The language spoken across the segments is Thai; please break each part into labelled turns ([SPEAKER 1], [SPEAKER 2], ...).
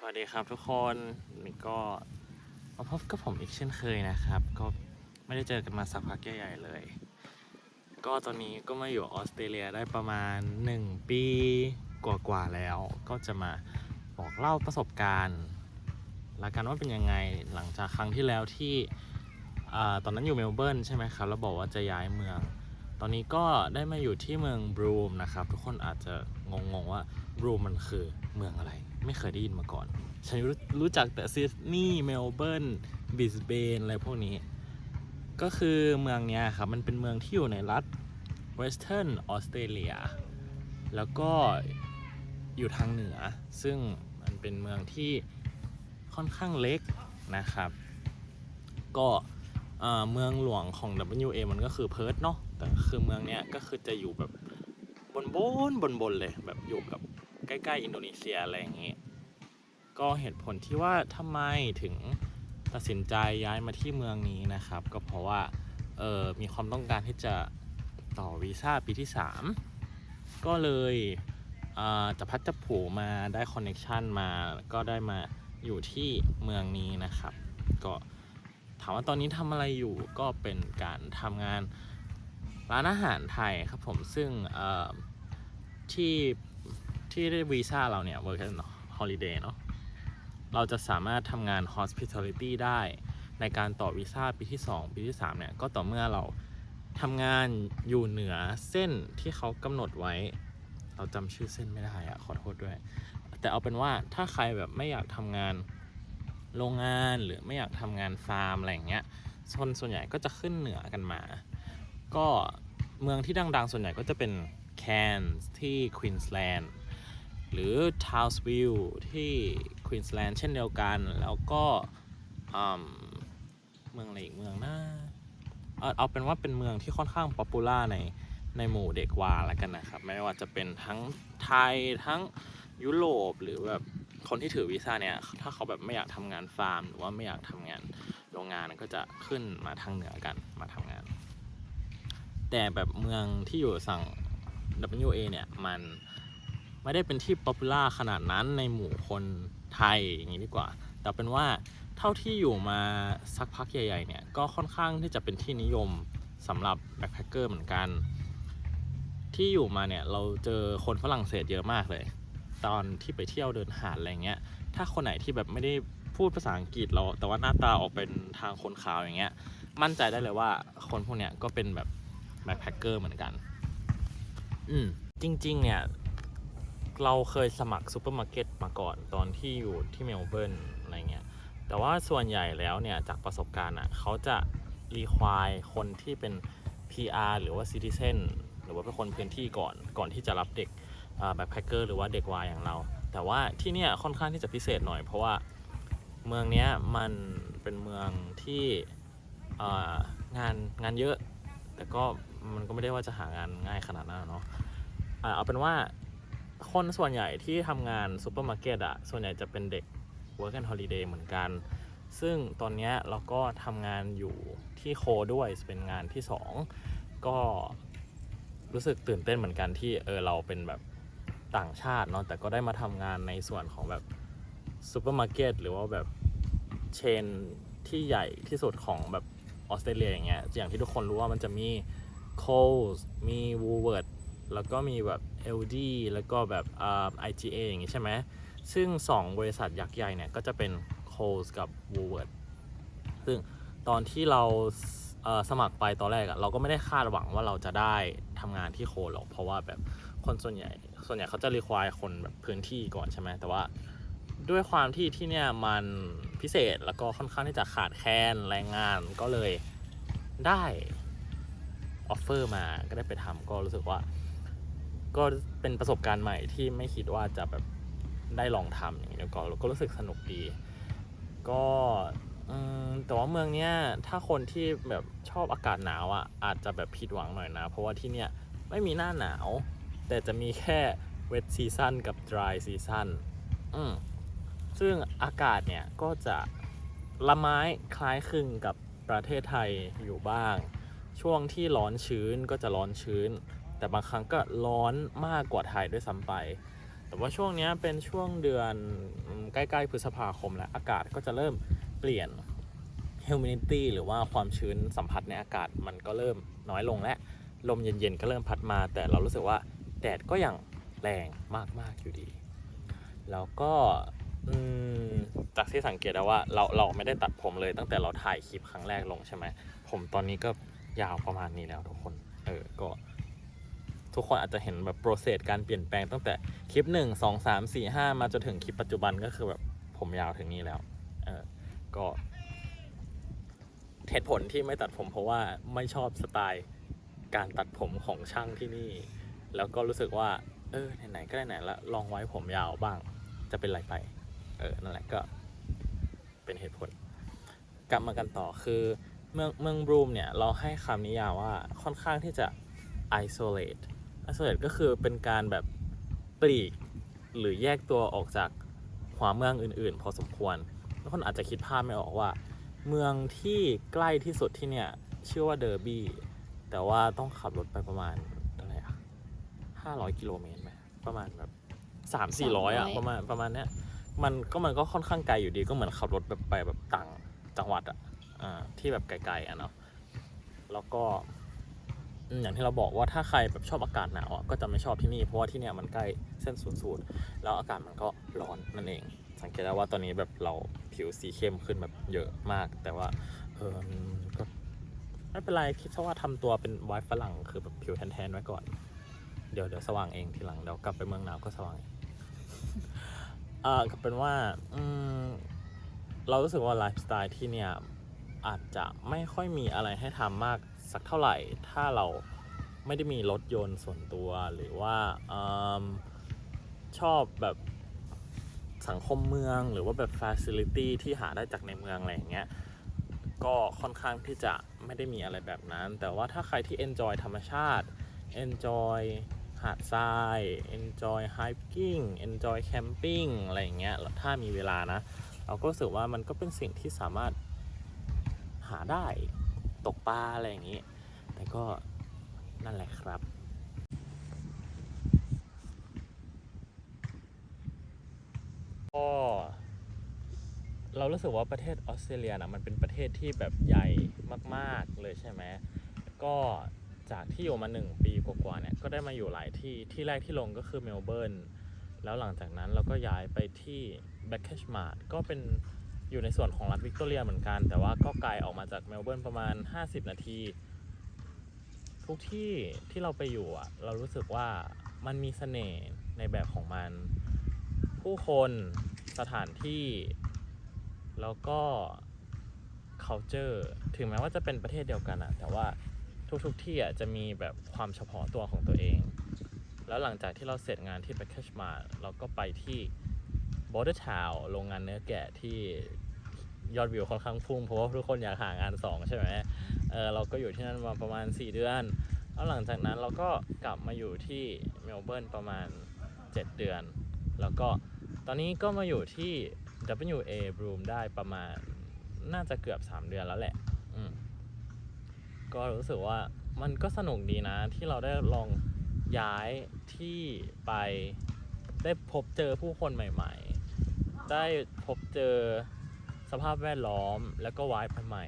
[SPEAKER 1] สวัสดีครับทุกคนนี่ก็มาพบกับผมอีกเช่นเคยนะครับ ก็ไม่ได้เจอกันมาสักพักใหญ่ๆเลย ก็ตอนนี้ก็มาอยู่ออสเตรเลียได้ประมาณ 1 ปีกว่าๆแล้ว ก็จะมาบอกเล่าประสบการณ์ละกันว่าเป็นยังไงหลังจากครั้งที่แล้วที่ตอนนั้นอยู่เมลเบิร์นใช่ไหมครับ แล้วบอกว่าจะย้ายเมือง ตอนนี้ก็ได้มาอยู่ที่เมืองบรูมนะครับ ทุกคนอาจจะงงๆว่าบรูมมันคือเมืองอะไร ไม่เคยได้ยินมาก่อน ฉันรู้รู้จักแต่ซิดนีย์เมลเบิร์นบิสเบนอะไรพวกนี้ ก็คือเมืองเนี้ยครับมันเป็นเมืองที่อยู่ในรัฐเวสเทิร์นออสเตรเลียแล้วก็อยู่ทางเหนือ ซึ่งมันเป็นเมืองที่ค่อนข้างเล็กนะครับ ก็เมืองหลวงของ WA มันก็คือเพิร์ธเนาะแต่คือเมืองเนี้ยก็คือจะอยู่แบบบนบนบนบนเลยแบบอยู่กับ ใกล้ๆ อินโดนีเซียอะไรอย่างงี้ ก็เหตุผลที่ว่าทำไมถึงตัดสินใจย้ายมาที่เมืองนี้นะครับ ก็เพราะว่าเออมีความต้องการที่จะต่อวีซ่าปีที่ 3 ก็เลยอ่าจะพัดจะผูมาได้คอนเน็ชันมาก็ได้มาอยู่ที่เมืองนี้นะครับ ก็ถามว่าตอนนี้ทำอะไรอยู่ก็เป็นการทำงานร้านอาหารไทยครับผมซึ่งที่ ที่ได้วีซ่าเราเนี่ย work holiday เนาะเราจะสามารถทำงาน hospitality ได้ในการต่อวีซ่าปีที่ 2 ปีที่3เนี่ยก็ต่อเมื่อเราทำงานอยู่เหนือเส้นที่เขากำหนดไว้ เราจำชื่อเส้นไม่ได้อะขอโทษด้วย แต่เอาเป็นว่าถ้าใครแบบไม่อยากทำงานโรงงานหรือไม่อยากทำงานฟาร์มอะไรอย่างเงี้ยคนส่วนใหญ่ก็จะขึ้นเหนือกันมา ก็เมืองที่ดังๆ ส่วนใหญ่ก็จะเป็นแคนที่ควีนสแลนด์ หรือ Townsville ที่ควีนสแลนด์เช่นเดียวกัน แล้วก็เมืองอะไรอีกเมืองนะเอาเอาเป็นว่าเป็นเมืองที่ค่อนข้างป๊อปปูล่าในในหมู่เด็กวาแล้วกันนะครับ ไม่ว่าจะเป็นทั้งไทยทั้งยุโรปหรือแบบคนที่ถือวีซ่าเนี่ย ถ้าเขาแบบไม่อยากทำงานฟาร์ม หรือว่าไม่อยากทำงานโรงงานก็จะขึ้นมาทางเหนือกันมาทำงาน แต่แบบเมืองที่อยู่สั่ง WA เนี่ยมัน ไม่ได้เป็นที่ป๊อปปูล่าขนาดนั้นในหมู่คนไทยอย่างนี้ดีกว่า แต่เป็นว่าเท่าที่อยู่มาสักพักใหญ่ ๆ เนี่ย ก็ค่อนข้างที่จะเป็นที่นิยมสำหรับแบ็คแพคเกอร์เหมือนกัน ที่อยู่มาเนี่ย เราเจอคนฝรั่งเศสเยอะมากเลย ตอนที่ไปเที่ยวเดินหาดอะไรเงี้ย ถ้าคนไหนที่แบบไม่ได้พูดภาษาอังกฤษเรา แต่ว่าหน้าตาออกเป็นทางคนขาวอย่างเงี้ย มั่นใจได้เลยว่าคนพวกเนี้ยก็เป็นแบบแบ็คแพคเกอร์เหมือนกัน อืมจริง ๆ เนี่ย เราเคยสมัครซูเปอร์มาร์เก็ตมาก่อนตอนที่อยู่ที่เมลเบิร์นอะไรเงี้ย แต่ว่าส่วนใหญ่แล้วเนี่ย จากประสบการณ์อะเขาจะรีควายคนที่เป็น PR หรือว่า Citizen หรือว่าเป็นคนพื้นที่ก่อนก่อนที่จะรับเด็กแบ็คแพคเกอร์หรือว่าเด็กวายอย่างเรา แต่ว่าที่เนี่ยค่อนข้างที่จะพิเศษหน่อย เพราะว่าเมืองเนี้ยมันเป็นเมืองที่งานงานเยอะ แต่ก็มันก็ไม่ได้ว่าจะหางานง่ายขนาดนั้นเนาะเอาเป็นว่า คนส่วนใหญ่ที่ทำงานซูเปอร์มาร์เก็ตอะส่วนใหญ่จะเป็นเด็ก work and holiday เหมือนกัน ซึ่งตอนนี้เราก็ทำงานอยู่ที่โคด้วยเป็นงานที่ 2 ก็รู้สึกตื่นเต้นเหมือนกันที่เออเราเป็นแบบต่างชาติเนาะแต่ก็ได้มาทำงานในส่วนของแบบซูเปอร์มาร์เก็ตหรือว่าแบบเชนที่ใหญ่ที่สุดของแบบออสเตรเลียอย่างเงี้ยอย่างที่ทุกคนรู้ว่ามันจะมี Coles มี Woolworth แล้วก็มีแบบ LD แล้วก็แบบอ่า IGA อย่างงี้ใช่ไหมซึ่ง 2 บริษัทยักษ์ใหญ่เนี่ยก็จะเป็น Coles กับ Woolworth ซึ่งตอนที่เราสมัครไปตอนแรกอะเราก็ไม่ได้คาดหวังว่าเราจะได้ทำงานที่โคหรอกเพราะว่าแบบคนส่วนใหญ่ส่วนใหญ่เขาจะรีควายคนแบบพื้นที่ก่อนใช่ไหมแต่ว่าด้วยความที่ที่เนี่ยมันพิเศษแล้วก็ค่อนข้างที่จะขาดแคลนแรงงานก็เลยได้ออฟเฟอร์มาก็ได้ไปทำก็รู้สึกว่า ก็เป็นประสบการณ์ใหม่ที่ไม่คิดว่าจะแบบได้ลองทำอย่างนี้แล้วก็ก็รู้สึกสนุกดี ก็แต่ว่าเมืองเนี้ยถ้าคนที่แบบชอบอากาศหนาวอะอาจจะแบบผิดหวังหน่อยนะ เพราะว่าที่เนี่ยไม่มีหน้าหนาว แต่จะมีแค่เว t ซีซันกับ dry ซีซันอืมซึ่งอากาศเนี่ยก็จะละไม้คล้ายคลึงกับประเทศไทยอยู่บ้าง ช่วงที่ร้อนชื้นก็จะร้อนชื้น แต่บางครั้งก็ร้อนมากกว่าไทยด้วยซ้ำไป แต่ว่าช่วงนี้เป็นช่วงเดือนใกล้ๆพฤษภาคมแล้วอากาศก็จะเริ่มเปลี่ยน humidity หรือว่าความชื้นสัมผัสในอากาศมันก็เริ่มน้อยลงและลมเย็นๆก็เริ่มพัดมา แต่เรารู้สึกว่าแดดก็ยังแรงมากๆอยู่ดี แล้วก็จากที่สังเกตได้ว่าเราเราไม่ได้ตัดผมเลยตั้งแต่เราถ่ายคลิปครั้งแรกลงใช่ไหมผมตอนนี้ก็ยาวประมาณนี้แล้วทุกคน เออก็ ทุกคนอาจจะเห็นแบบโปรเซสการเปลี่ยนแปลงตั้งแต่คลิป 1 2 3 4 5 มาจนถึงคลิปปัจจุบันก็คือแบบผมยาวถึงนี้แล้วเออก็เหตุผลที่ไม่ตัดผมเพราะว่าไม่ชอบสไตล์การตัดผมของช่างที่นี่ แล้วก็รู้สึกว่า เออไหนๆก็ไหนๆละลองไว้ผมยาวบ้าง จะเป็นไรไป เออนั่นแหละก็เป็นเหตุผล กลับมากันต่อคือเมืองเมืองบรูมเนี่ย เราให้คำนิยามว่าค่อนข้างที่จะ isolate isolate ก็คือเป็นการแบบปลีกหรือแยกตัวออกจากหัวเมืองอื่นๆ พอสมควรทุกคนอาจจะคิดภาพไม่ออกว่า เมืองที่ใกล้ที่สุดที่เนี่ยชื่อว่าเดอร์บี้แต่ว่าต้องขับรถไปประมาณเท่าไหร่อะห้าร้อยกิโลเมตรไหมประมาณแบบสามสี่ร้อยอะ
[SPEAKER 2] 300
[SPEAKER 1] ประมาณประมาณเนี้ยมันก็มันก็ค่อนข้างไกลอยู่ดีก็เหมือนขับรถแบบไปแบบต่างจังหวัดอะอ่าที่แบบไกลๆอะเนาะแล้วก็ อย่างที่เราบอกว่าถ้าใครแบบชอบอากาศหนาวอะก็จะไม่ชอบที่นี่เพราะว่าที่เนี่ยมันใกล้เส้นศูนย์สูตรแล้วอากาศมันก็ร้อนนั่นเอง สังเกตได้ว่าตอนนี้แบบเราผิวสีเข้มขึ้นแบบเยอะมาก แต่ว่าเออก็ไม่เป็นไรคิดซะว่าทำตัวเป็นไวท์ฝรั่งคือแบบผิวแทนๆไว้ก่อน เดี๋ยวเดี๋ยวสว่างเองทีหลังเดี๋ยวกลับไปเมืองหนาวก็สว่างเองเอ่อก็เป็นว่าอืมเรารู้สึกว่าไลฟ์สไตล์ที่เนี่ยอาจจะไม่ค่อยมีอะไรให้ทำมาก สักเท่าไหร่ ถ้าเราไม่ได้มีรถยนต์ส่วนตัวหรือว่าอชอบแบบสังคมเมืองหรือว่าแบบฟ a ซิลิตี้ที่หาได้จากในเมืองอะไรอย่างเงี้ยก็ค่อนข้างที่จะไม่ได้มีอะไรแบบนั้น แต่ว่าถ้าใครที่ enjoy ธรรมชาติ enjoy หาดทราย enjoy hiking enjoy camping อะไรอย่างเงี้ยถ้ามีเวลานะ เราก็รู้สึกว่ามันก็เป็นสิ่งที่สามารถหาได้ ตกปลาอะไรอย่างงี้ แต่ก็นั่นแหละครับก็เรารู้สึกว่าประเทศออสเตรเลียนะมันเป็นประเทศที่แบบใหญ่มาก ๆ เลยใช่ไหมก็จากที่อยู่มาหนึ่งปีกว่าๆเนี่ยก็ได้มาอยู่หลายที่ที่แรกที่ลงก็คือเมลเบิร์นแล้วหลังจากนั้นเราก็ย้ายไปที่แบ็กเคชมาร์ทก็เป็น อยู่ในส่วนของรัฐวิกตอเรียเหมือนกัน แต่ว่าก็ไกลออกมาจากเมลเบิร์นประมาณ 50 นาที ทุกที่ที่เราไปอยู่อะเรารู้สึกว่ามันมีเสน่ห์ในแบบของมัน ผู้คนสถานที่ แล้วก็ culture ถึงแม้ว่าจะเป็นประเทศเดียวกันอะแต่ว่าทุกๆที่อะจะมีแบบความเฉพาะตัวของตัวเอง แล้วหลังจากที่เราเสร็จงานที่ b a c k a g e มาเราก็ไปที่ Border Town โรงงานเนื้อแกะที่ยอดวิวค่อนข้างพุ่งเพราะว่าทุกคนอยากหางานสองใช่ไหมเออเราก็อยู่ที่นั่นมาประมาณ 4 เดือนแล้วหลังจากนั้นเราก็กลับมาอยู่ที่เมลเบิร์นประมาณ 7 เดือน แล้วก็ตอนนี้ก็มาอยู่ที่ WA Bloom ได้ประมาณน่าจะเกือบ 3 เดือนแล้วแหละ อืมก็รู้สึกว่ามันก็สนุกดีนะที่เราได้ลองย้ายที่ไปได้พบเจอผู้คนใหม่ ๆ ได้พบเจอสภาพแวดล้อมแล้วก็วายใหม่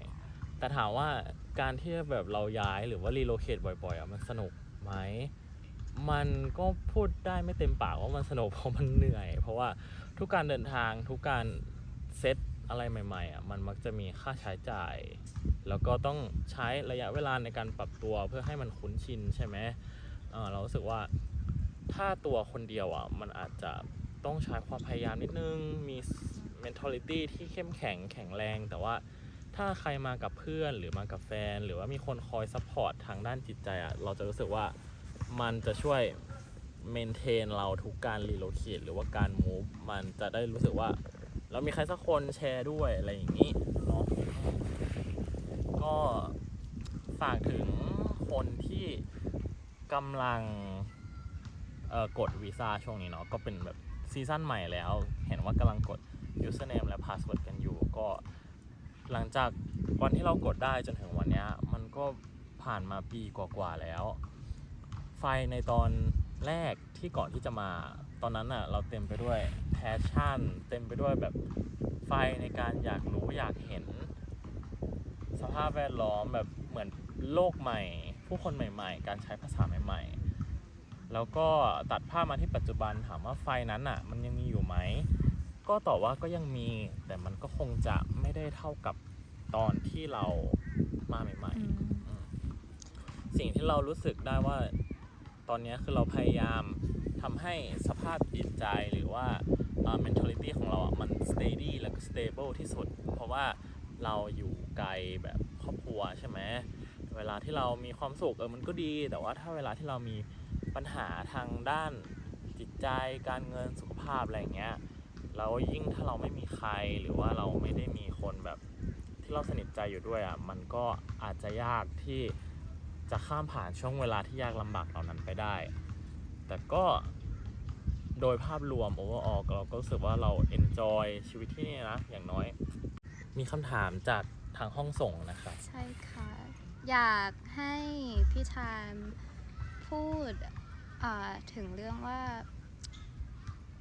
[SPEAKER 1] แต่ถามว่าการที่แบบเราย้ายหรือว่ารีโลเคทบ่อยๆอะมันสนุกไหมมันก็พูดได้ไม่เต็มปากว่ามันสนุกเพราะมันเหนื่อย เพราะว่าทุกการเดินทางทุกการเซตอะไรใหม่ๆอะมันมักจะมีค่าใช้จ่าย แล้วก็ต้องใช้ระยะเวลาในการปรับตัวเพื่อให้มันคุ้นชินใช่ไหมเเรารู้สึกว่าถ้าตัวคนเดียวอะมันอาจจะ ต้องใช้ความพยายามนิดนึง มี mentality ที่เข้มแข็งแข็งแรง แต่ว่าถ้าใครมากับเพื่อนหรือมากับแฟน หรือว่ามีคนคอยซัพพอร์ตทางด้านจิตใจอะเราจะรู้สึกว่ามันจะช่วยเมนเทนเราทุกการรีโลเคทหรือว่าการมูฟมันจะได้รู้สึกว่า เรามีใครสักคนแชร์ด้วยอะไรอย่างนี้เนาะก็ฝากถึงคนที่กำลังกดวีซ่าช่วงนี้เนาะก็เป็นแบบ ซีซั่นใหม่แล้ว เห็นว่ากำลังกด username และ password กันอยู่ ก็หลังจากวันที่เรากดได้จนถึงวันนี้มันก็ผ่านมาปีกว่าๆแล้ว ไฟในตอนแรกที่ก่อนที่จะมาตอนนั้นอะเราเต็มไปด้วยแพชชั่น เต็มไปด้วยแบบไฟในการอยากรู้อยากเห็น สภาพแวดล้อมแบบเหมือนโลกใหม่ ผู้คนใหม่ ๆ การใช้ภาษาใหม่ ๆ แล้วก็ตัดภาพมาที่ปัจจุบันถามว่าไฟนั้นอะ มันยังมีอยู่ไหม ก็ตอบว่าก็ยังมี แต่มันก็คงจะไม่ได้เท่ากับตอนที่เรามาใหม่
[SPEAKER 2] อื
[SPEAKER 1] ๆ
[SPEAKER 2] ม
[SPEAKER 1] อืมสิ่งที่เรารู้สึกได้ว่าตอนนี้คือเราพยายามทำให้สภาพจิตใจหรือว่าอ่า mentality ของเราอะมัน steady แล้วก็ stable ที่สุด เพราะว่าเราอยู่ไกลแบบครอบครัวใช่ไหม เวลาที่เรามีความสุขเออมันก็ดี แต่ว่าถ้าเวลาที่เรามี ปัญหาทางด้านจิตใจการเงินสุขภาพอะไรอย่างเงี้ยแล้วยิ่งถ้าเราไม่มีใครหรือว่าเราไม่ได้มีคนแบบที่เราสนิทใจอยู่ด้วยอะมันก็อาจจะยากที่จะข้ามผ่านช่วงเวลาที่ยากลำบากเหล่านั้นไปได้ แต่ก็โดยภาพรวม overall เราก็รู้สึกว่าเรา enjoy ชีวิตที่นี่นะ อย่างน้อย มีคำถามจากทางห้องส่งนะครับ
[SPEAKER 2] ใช่ค่ะ อยากให้พี่ชามพูด ถึงเรื่องว่า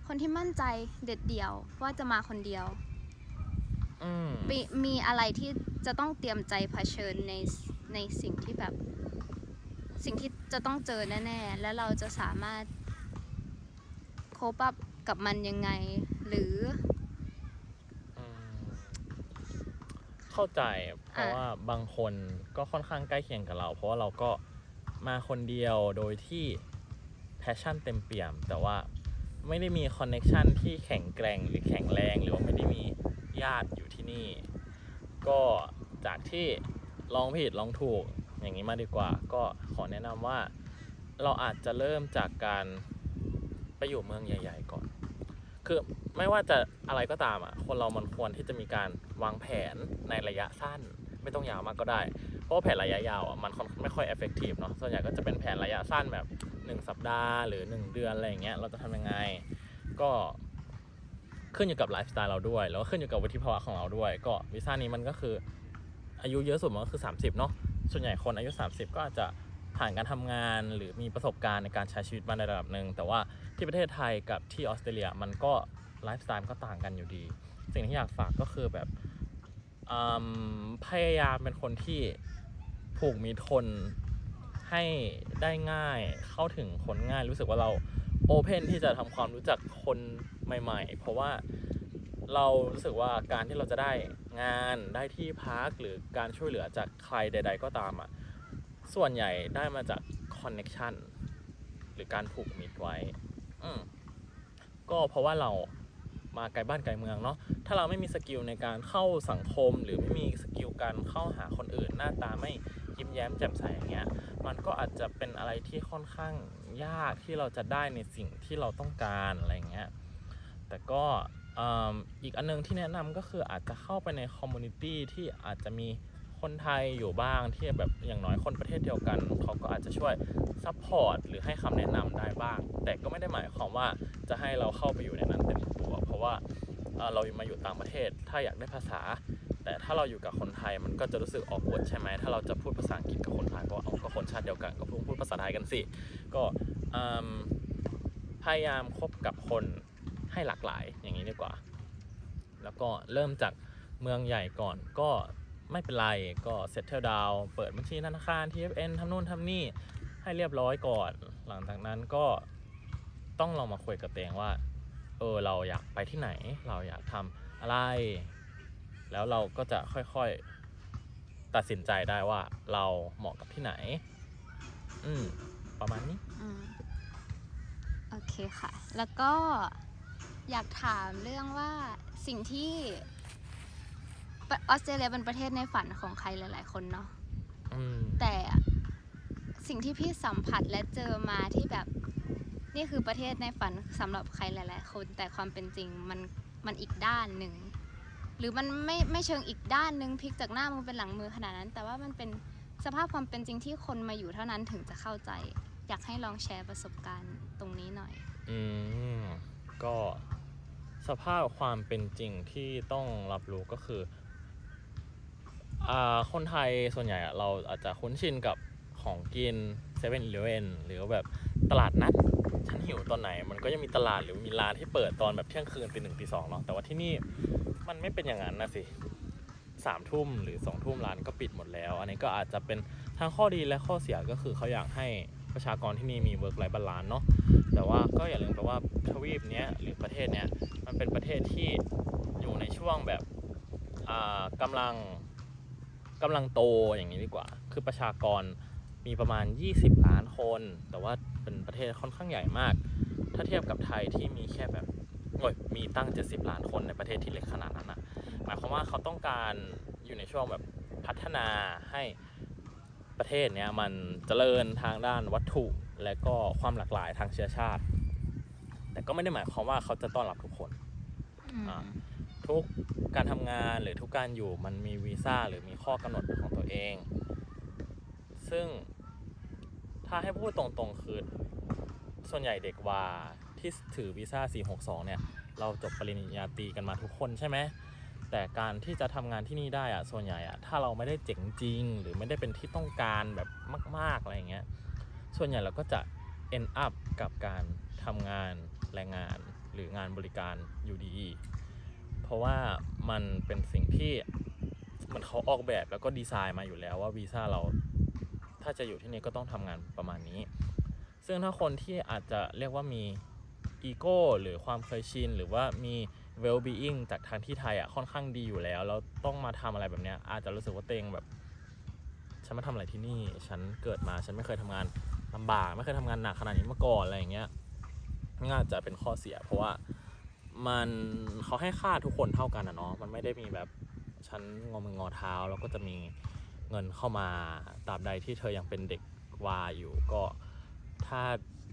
[SPEAKER 2] คนที่มั่นใจเด็ดเดี่ยวว่าจะมาคนเดียว
[SPEAKER 1] อืม
[SPEAKER 2] มีมีอะไรที่จะต้องเตรียมใจเผชิญในในสิ่งที่แบบ สิ่งที่จะต้องเจอแน่ๆ แล้วเราจะสามารถโคปับกับมันยังไง หรือ
[SPEAKER 1] อืมเข้าใจเพราะ
[SPEAKER 2] อะ
[SPEAKER 1] ว่าบางคนก็ค่อนข้างใกล้เคียงกับเรา เพราะว่าเราก็มาคนเดียวโดยที่ แพชชั่นเต็มเปี่ยม แต่ว่าไม่ได้มีคอนเน็ชันที่แข็งแกร่งหรือแข็งแรง หรือว่าไม่ได้มีญาติอยู่ที่นี่ ก็จากที่ลองผิดลองถูกอย่างนี้มาดีกว่า ก็ขอแนะนำว่าเราอาจจะเริ่มจากการไปอยู่เมืองใหญ่ ๆ ก่อน คือไม่ว่าจะอะไรก็ตามอะ คนเรามันควรที่จะมีการวางแผนในระยะสั้น ไม่ต้องยาวมากก็ได้ เพราะว่าแผนระยะยาวอะมันค่อนไม่ค่อย effective เนาะ ส่วนใหญ่ก็จะเป็นแผนระยะสั้นแบบ 1 สัปดาห์หรือ 1 เดือนอะไรอย่างเงี้ยเราจะทำยังไง ก็ขึ้นอยู่กับไลฟ์สไตล์เราด้วย แล้วก็ขึ้นอยู่กับวุฒิภาวะของเราด้วย ก็วีซ่านี้มันก็คืออายุเยอะสุดมันก็คือ 30เนาะส่วนใหญ่คนอายุ 30 ก็อาจจะผ่านการทำงานหรือมีประสบการณ์ในการใช้ชีวิตมาในระดับหนึ่งแต่ว่าที่ประเทศไทยกับที่ออสเตรเลียมันก็ไลฟ์สไตล์ก็ต่างกันอยู่ดี สิ่งที่อยากฝากก็คือแบบพยายามเป็นคนที่ผูกมีทน ให้ได้ง่ายเข้าถึงคนง่ายรู้สึกว่าเราโอเพนที่จะทำความรู้จักคนใหม่ ๆ เพราะว่าเรารู้สึกว่าการที่เราจะได้งานได้ที่พักหรือการช่วยเหลือจากใครใด ๆ ก็ตามอะส่วนใหญ่ได้มาจากคอนเน็ชันหรือการผูกมิตรไว้อืก็เพราะว่าเรามาไกลบ้านไกลเมืองเนาะถ้าเราไม่มีสกิลในการเข้าสังคม หรือไม่มีสกิลการเข้าหาคนอื่นหน้าตาไม่ ยิ้มแย้มแจ่มใสอย่างเงี้ยมันก็อาจจะเป็นอะไรที่ค่อนข้างยากที่เราจะได้ในสิ่งที่เราต้องการอะไรเงี้ยแต่ก็อีกอันนึงที่แนะนำก็คืออาจจะเข้าไปในคอมมูนิตี้ที่อาจจะมีคนไทยอยู่บ้างที่แบบอย่างน้อยคนประเทศเดียวกันเขาก็อาจจะช่วยซัพพอร์ตหรือให้คำแนะนำได้บ้าง แต่ก็ไม่ได้หมายความว่าจะให้เราเข้าไปอยู่ในนั้นเต็มตัว เพราะว่าเรามาอยู่ต่างประเทศ ถ้าอยากได้ภาษา แต่ถ้าเราอยู่กับคนไทยมันก็จะรู้สึกออกวดใช่ไหมถ้าเราจะพูดภาษาอังกฤษกับคนไทยเพราะว่าเอาก็คนชาติเดียวกันก็พูดพูดภาษาไทยกันสิก็พยายามคบกับคนให้หลากหลายอย่างนี้ดีกว่า แล้วก็เริ่มจากเมืองใหญ่ก่อนก็ไม่เป็นไรก็เซ็ตเทลดาวเปิดบัญชีธนาคาร TFN ทำนู่นทำนี่ให้เรียบร้อยก่อน หลังจากนั้นก็ต้องลองมาคุยกับเองว่า เออเราอยากไปที่ไหน เราอยากทำอะไร แล้วเราก็จะค่อยๆตัดสินใจได้ว่าเราเหมาะกับที่ไหน อืม ประมาณนี้
[SPEAKER 2] อืมโอเคค่ะ แล้วก็อยากถามเรื่องว่าสิ่งที่ปะออสเตรเลียเป็นประเทศในฝันของใครหลาย ๆ คนเนาะ
[SPEAKER 1] อืม
[SPEAKER 2] แต่สิ่งที่พี่สัมผัสและเจอมาที่แบบนี่คือประเทศในฝันสำหรับใครหลาย ๆ คน แต่ความเป็นจริงมันมันอีกด้านหนึ่ง หรือมันไม่ไม่เชิงอีกด้านนึงพลิกจากหน้ามือเป็นหลังมือขนาดนั้น แต่ว่ามันเป็นสภาพความเป็นจริงที่คนมาอยู่เท่านั้นถึงจะเข้าใจ อยากให้ลองแชร์ประสบการณ์ตรงนี้หน่อย
[SPEAKER 1] อืมก็สภาพความเป็นจริงที่ต้องรับรู้ก็คืออ่าคนไทยส่วนใหญ่อะเราอาจจะคุ้นชินกับของกิน7 e เ e ่ e อหรือว่าแบบตลาดนัดชั้นหิวตอนไหน มันก็ยังมีตลาดหรือมีร้านที่เปิดตอนแบบเที่ยงคืนตีหนึ่งตีสองเนาะแต่ว่าที่นี่ มันไม่เป็นอย่างนั้นนะสิสามทุ่มหรือสองทุ่มร้านก็ปิดหมดแล้ว อันนี้ก็อาจจะเป็นทั้งข้อดีและข้อเสียก็คือเขาอยากให้ประชากรที่นี่มีเวิร์กไลฟ์บาลานซ์เนาะแต่ว่าก็อย่าลืมไปว่าทวีปเนี้ยหรือประเทศเนี้ยมันเป็นประเทศที่อยู่ในช่วงแบบอ่ากำลังกำลังโตอย่างนี้ดีกว่า คือประชากรมีประมาณ 20 ล้านคน แต่ว่าเป็นประเทศค่อนข้างใหญ่มาก ถ้าเทียบกับไทยที่มีแค่แบบ มีตั้ง 70 ล้านคนในประเทศที่เล็กขนาดนั้นอะหมายความว่าเขาต้องการอยู่ในช่วงแบบพัฒนาให้ประเทศเนี้ยมันเจริญทางด้านวัตถุและก็ความหลากหลายทางเชื้อชาติ แต่ก็ไม่ได้หมายความว่าเขาจะต้อนรับทุกคน
[SPEAKER 2] อืม
[SPEAKER 1] อ่าทุกการทำงานหรือทุกการอยู่มันมีวีซ่าหรือมีข้อกำหนดเป็นของตัวเอง ซึ่งถ้าให้พูดตรงๆคือส่วนใหญ่เด็กว่า ที่ถือวีซ่า 462 เนี่ย เราจบปริญญาตรีกันมาทุกคนใช่ไหม แต่การที่จะทำงานที่นี่ได้อะส่วนใหญ่อะถ้าเราไม่ได้เจ๋งจริง หรือไม่ได้เป็นที่ต้องการแบบมาก ๆ อะไรอย่างเงี้ย ส่วนใหญ่เราก็จะ end up กับการทำงานแรงงานหรืองานบริการอยู่ดี เพราะว่ามันเป็นสิ่งที่มันเขาออกแบบแล้วก็ดีไซน์มาอยู่แล้วว่าวีซ่าเราถ้าจะอยู่ที่นี่ก็ต้องทำงานประมาณนี้ ซึ่งถ้าคนที่อาจจะเรียกว่ามี อีโก้หรือความเคยชิน หรือว่ามี well being จากทางที่ไทยอะค่อนข้างดีอยู่แล้ว แล้วต้องมาทำอะไรแบบเนี้ยอาจจะรู้สึกว่าเตวเองแบบ ฉันมาทำอะไรที่นี่ ฉันเกิดมาฉันไม่เคยทำงานลำบากไม่เคยทำงานหนักขนาดนี้มาก่อนอะไรอย่างเงี้ยน่าจะเป็นข้อเสีย เพราะว่ามันเขาให้ค่าทุกคนเท่ากันอะเนาะมันไม่ได้มีแบบฉันงอมืองอเท้าแล้วก็จะมีเงินเข้ามาตราบใดที่เธอยังเป็นเด็กวาอยู่ก็ถ้า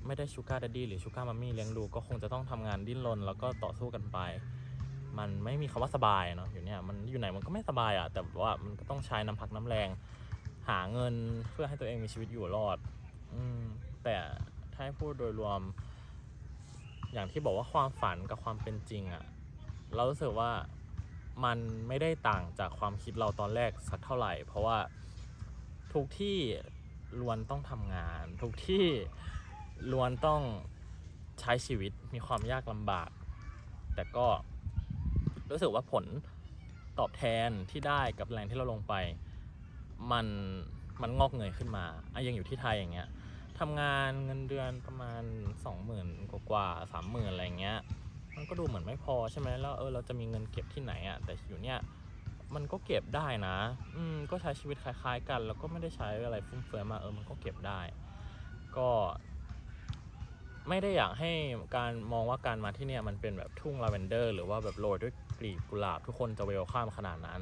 [SPEAKER 1] ไม่ได้ชูการ์ดัดดี้หรือชูการ์มัมมี่เลี้ยงดูก็คงจะต้องทำงานดิ้นรนแล้วก็ต่อสู้กันไป มันไม่มีคำว่าสบายเนาะอยู่เนี่ยมันอยู่ไหนมันก็ไม่สบายอะแต่ว่ามันก็ต้องใช้น้ำพักน้ำแรง หาเงินเพื่อให้ตัวเองมีชีวิตอยู่รอด อืมแต่ถ้าให้พูดโดยรวม อย่างที่บอกว่าความฝันกับความเป็นจริงอะเรารู้สึกว่ามันไม่ได้ต่างจากความคิดเราตอนแรกสักเท่าไหร่ เพราะว่าทุกที่ล้วนต้องทำงาน ทุกที่ ล้วนต้องใช้ชีวิตมีความยากลำบาก แต่ก็รู้สึกว่าผลตอบแทนที่ได้กับแรงที่เราลงไป มันมันงอกเงยขึ้นมาอะยังอยู่ที่ไทยอย่างเงี้ยทำงานเงินเดือนประมาณ 20,000 กว่ากว่าสามหมื่นอะไรเงี้ย มันก็ดูเหมือนไม่พอใช่ไหมแล้วเออเราจะมีเงินเก็บที่ไหนอะ่ะแต่อยู่เนี่ยมันก็เก็บได้นะ อืมก็ใช้ชีวิตคล้ายๆกัน แล้วก็ไม่ได้ใช้อะไรฟุ่มเฟือยมาเออมันก็เก็บได้ ก็ ไม่ได้อยากให้การมองว่าการมาที่เนี่ยมันเป็นแบบทุ่งลาเวนเดอร์ หรือว่าแบบโรยด้วยกลีบกุหลาบทุกคนจะเวลข้ามขนาดนั้น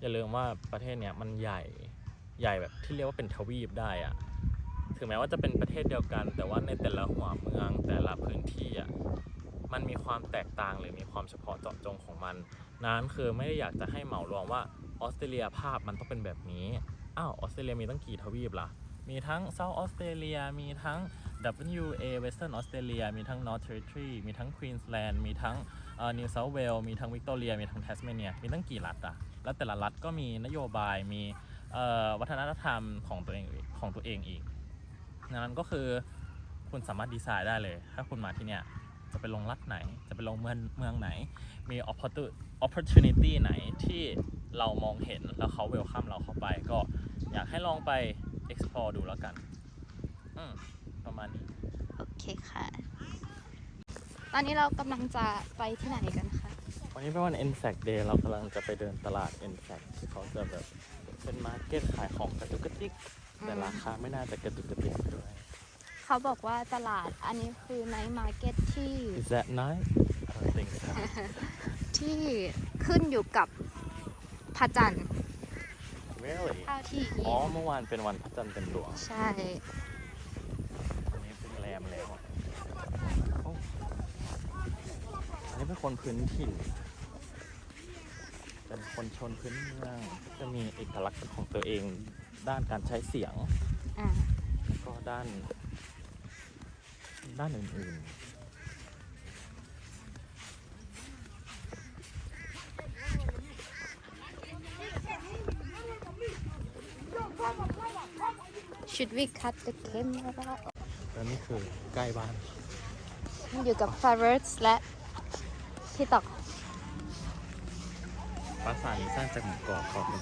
[SPEAKER 1] อย่าลืมว่าประเทศเนี้ยมันใหญ่ใหญ่แบบที่เรียกว่าเป็นทวีปได้อะถึงแม้ว่าจะเป็นประเทศเดียวกัน แต่ว่าในแต่ละหัวเมืองแต่ละพื้นที่อะมันมีความแตกต่างหรือมีความเฉพาะเจาะจงของมัน นั้นคือไม่ได้อยากจะให้เหมารวมว่าออสเตรเลียภาพมันต้องเป็นแบบนี้ อ้าวออสเตรเลียมีตั้งกี่ทวีปล่ะ มีทั้ง South Australia มีทั้ง WA Western Australia มีทั้ง North Territory มีทั้ง Queensland มีทั้ง New South Wales มีทั้ง Victoria มีทั้ง Tasmania มีตั้งกี่รัฐอะแล้วแต่ละรัฐก็มีนโยบายมีวัฒนธรรมของตัวเองของตัวเองอีกดังนั้นก็คือคุณสามารถดีไซน์ได้เลย ถ้าคุณมาที่เนี่ยจะไปลงรัฐไหน จะไปลงเมืองเมืองไหน มี opportu- opportunity ไหนที่เรามองเห็นแล้วเขาเวลคัมเราเข้าไป ก็อยากให้ลองไป explore ดูแล้วกัน อืมประมาณนี้
[SPEAKER 2] โอเคค่ะ ตอนนี้เรากำลังจะไปที่ไหนกันคะ
[SPEAKER 1] วันนี้เป็นวัน NSAC Day เรากำลังจะไปเดินตลาด NSAC ที่เขาจะแบบเป็นมาร์เก็ตขายของกระจุกกระติก แต่ราคาไม่น่าจะกระจุกกระติกด้วย
[SPEAKER 2] เขาบอกว่าตลาดอันนี้คือไนท์มาร์เก็ตที่
[SPEAKER 1] Is that nice I don't think so
[SPEAKER 2] ที่ขึ้นอยู่กับพระจันทร์
[SPEAKER 1] really
[SPEAKER 2] เท่าที่
[SPEAKER 1] อ๋อเมื่อวานเป็นวันพระจันทร์เต็มดวง
[SPEAKER 2] ใช่
[SPEAKER 1] วันนี้เป็นแรมแล้วอะโอ้อันนี้เป็นคนพื้นถิ่น เป็นคนชนพื้นเมืองจะมีเอกลักษณ์เป็นของตัวเองด้านการใช้เสียง
[SPEAKER 2] อ่า
[SPEAKER 1] แล้วก็ด้าน ด้านอื่น
[SPEAKER 2] should we cut the camera
[SPEAKER 1] ๆแล้วนี่คือใกล้บ้าน
[SPEAKER 2] อยู่กับฟาเรสและพี่ตอก
[SPEAKER 1] ปราสาทนี้สร้างจากหมูกรอบขอบคุณ